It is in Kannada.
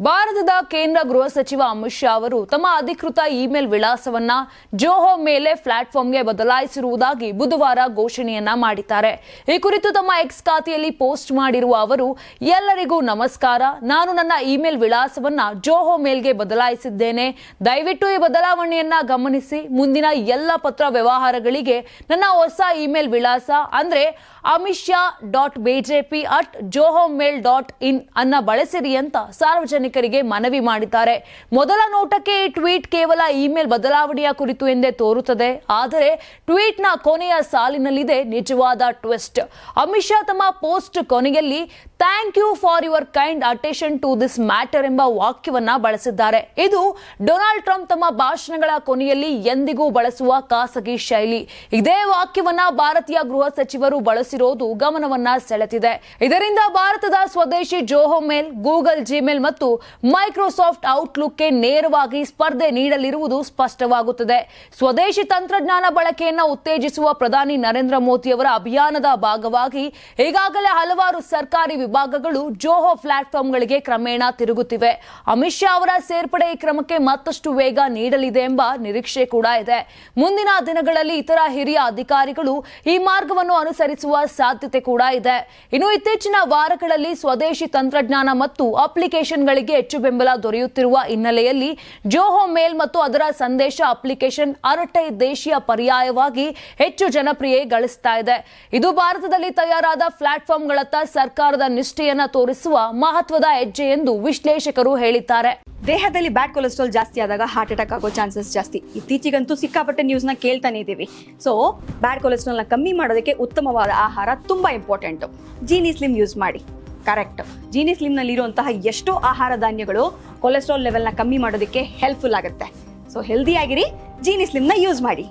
ಭಾರತದ ಕೇಂದ್ರ ಗೃಹ ಸಚಿವ ಅಮಿತ್ ಶಾ ಅವರು ತಮ್ಮ ಅಧಿಕೃತ ಇಮೇಲ್ ವಿಳಾಸವನ್ನ ಜೋಹೋ ಮೇಲೆ ಪ್ಲಾಟ್ಫಾರ್ಮ್ಗೆ ಬದಲಾಯಿಸಿರುವುದಾಗಿ ಬುಧವಾರ ಘೋಷಣೆಯನ್ನ ಮಾಡಿದ್ದಾರೆ. ಈ ಕುರಿತು ತಮ್ಮ ಎಕ್ಸ್ ಖಾತೆಯಲ್ಲಿ ಪೋಸ್ಟ್ ಮಾಡಿರುವ ಅವರು, ಎಲ್ಲರಿಗೂ ನಮಸ್ಕಾರ. ನಾನು ನನ್ನ ಇಮೇಲ್ ವಿಳಾಸವನ್ನ ಜೋಹೋ ಮೇಲ್ಗೆ ಬದಲಾಯಿಸಿದ್ದೇನೆ. ದಯವಿಟ್ಟು ಈ ಬದಲಾವಣೆಯನ್ನ ಗಮನಿಸಿ. ಮುಂದಿನ ಎಲ್ಲ ಪತ್ರ ವ್ಯವಹಾರಗಳಿಗೆ ನನ್ನ ಹೊಸ ಇಮೇಲ್ ವಿಳಾಸ ಅಂದ್ರೆ Amit Shah dot BJP at Zoho mail dot in ಅನ್ನ ಬಳಸಿರಿ ಅಂತ ಸಾರ್ವಜನಿಕರಿಗೆ ಮನವಿ ಮಾಡಿದ್ದಾರೆ. ಮೊದಲ ನೋಟಕ್ಕೆ ಈ ಟ್ವೀಟ್ ಕೇವಲ ಇಮೇಲ್ ಬದಲಾವಣೆಯ ಕುರಿತು ಎಂದೇ ತೋರುತ್ತದೆ. ಆದರೆ ಟ್ವೀಟ್ನ ಕೊನೆಯ ಸಾಲಿನಲ್ಲಿದೆ ನಿಜವಾದ ಟ್ವಿಸ್ಟ್. ಅಮಿತ್ ಶಾ ತಮ್ಮ ಪೋಸ್ಟ್ ಕೊನೆಯಲ್ಲಿ thank you for your kind attention to this matter ಎಂಬ ವಾಕ್ಯವನ್ನ ಬಳಸಿದ್ದಾರೆ. ಇದು ಡೊನಾಲ್ಡ್ ಟ್ರಂಪ್ ತಮ್ಮ ಭಾಷಣಗಳ ಕೊನೆಯಲ್ಲಿ ಎಂದಿಗೂ ಬಳಸುವ ಖಾಸಗಿ ಶೈಲಿ. ಇದೇ ವಾಕ್ಯವನ್ನ ಭಾರತೀಯ ಗೃಹ ಸಚಿವರು ಬಳಸಿರೋದು ಗಮನವನ್ನ ಸೆಳೆತಿದೆ. ಇದರಿಂದ ಭಾರತದ ಸ್ವದೇಶಿ ಜೋಹೋ ಮೇಲ್ ಗೂಗಲ್ ಜಿಮೇಲ್ ಮತ್ತು ಮೈಕ್ರೋಸಾಫ್ಟ್ ಔಟ್ಲುಕ್ಗೆ ನೇರವಾಗಿ ಸ್ಪರ್ಧೆ ನೀಡಲಿರುವುದು ಸ್ಪಷ್ಟವಾಗುತ್ತದೆ. ಸ್ವದೇಶಿ ತಂತ್ರಜ್ಞಾನ ಬಳಕೆಯನ್ನು ಉತ್ತೇಜಿಸುವ ಪ್ರಧಾನಿ ನರೇಂದ್ರ ಮೋದಿಯವರ ಅಭಿಯಾನದ ಭಾಗವಾಗಿ ಈಗಾಗಲೇ ಹಲವಾರು ಸರ್ಕಾರಿ ವಿಭಾಗಗಳು ಜೋಹೋ ಪ್ಲಾಟ್ಫಾರ್ಮ್ಗಳಿಗೆ ಕ್ರಮೇಣ ತಿರುಗುತ್ತಿವೆ. ಅಮಿತ್ ಶಾ ಅವರ ಸೇರ್ಪಡೆ ಈ ಕ್ರಮಕ್ಕೆ ಮತ್ತಷ್ಟು ವೇಗ ನೀಡಲಿದೆ ಎಂಬ ನಿರೀಕ್ಷೆ ಕೂಡ ಇದೆ. ಮುಂದಿನ ದಿನಗಳಲ್ಲಿ ಇತರ ಹಿರಿಯ ಅಧಿಕಾರಿಗಳು ಈ ಮಾರ್ಗವನ್ನು ಅನುಸರಿಸುವ ಸಾಧ್ಯತೆ ಕೂಡ ಇದೆ. ಇನ್ನು ಇತ್ತೀಚಿನ ವಾರಗಳಲ್ಲಿ ಸ್ವದೇಶಿ ತಂತ್ರಜ್ಞಾನ ಮತ್ತು ಅಪ್ಲಿಕೇಶನ್ಗಳಿಗೆ ಹೆಚ್ಚು ಬೆಂಬಲ ದೊರೆಯುತ್ತಿರುವ ಹಿನ್ನೆಲೆಯಲ್ಲಿ ಜೋಹೋ ಮೇಲ್ ಮತ್ತು ಅದರ ಸಂದೇಶ ಅಪ್ಲಿಕೇಶನ್ ಅರಟೆ ದೇಶೀಯ ಪರ್ಯಾಯವಾಗಿ ಹೆಚ್ಚು ಜನಪ್ರಿಯೆ ಗಳಿಸ್ತಾ ಇದೆ. ಇದು ಭಾರತದಲ್ಲಿ ತಯಾರಾದ ಪ್ಲಾಟ್ಫಾರ್ಮ್ಗಳತ್ತ ಸರ್ಕಾರದ ನಿಷ್ಠೆಯನ್ನ ತೋರಿಸುವ ಮಹತ್ವದ ಹೆಜ್ಜೆ ಎಂದು ವಿಶ್ಲೇಷಕರು ಹೇಳಿದ್ದಾರೆ. ದೇಹದಲ್ಲಿ ಬ್ಯಾಡ್ ಕೊಲೆಸ್ಟ್ರಾಲ್ ಜಾಸ್ತಿ ಆದಾಗ ಹಾರ್ಟ್ ಅಟ್ಯಾಕ್ ಆಗೋ ಚಾನ್ಸಸ್ ಜಾಸ್ತಿ. ಇತ್ತೀಚೆಗಂತೂ ಸಿಕ್ಕಾಪಟ್ಟೆ ನ್ಯೂಸ್ನ ಕೇಳ್ತಾನೆ ಇದ್ದೀವಿ. ಸೊ ಬ್ಯಾಡ್ ಕೊಲೆಸ್ಟ್ರಾಲ್ನ ಕಮ್ಮಿ ಮಾಡೋದಕ್ಕೆ ಉತ್ತಮವಾದ ಆಹಾರ ತುಂಬ ಇಂಪಾರ್ಟೆಂಟು ಜೀನಿ ಸ್ಲಿಮ್ ಯೂಸ್ ಮಾಡಿ. ಕರೆಕ್ಟ್ ಜೀನಿ ಸ್ಲಿಮ್ನಲ್ಲಿರುವಂತಹ ಎಷ್ಟೋ ಆಹಾರ ಧಾನ್ಯಗಳು ಕೊಲೆಸ್ಟ್ರಾಲ್ ಲೆವೆಲ್ನ ಕಮ್ಮಿ ಮಾಡೋದಕ್ಕೆ ಹೆಲ್ಪ್ಫುಲ್ ಆಗುತ್ತೆ. ಸೊ ಹೆಲ್ದಿ ಆಗಿರಿ ಜೀನಿ ಸ್ಲಿಮ್ನ ಯೂಸ್ ಮಾಡಿ.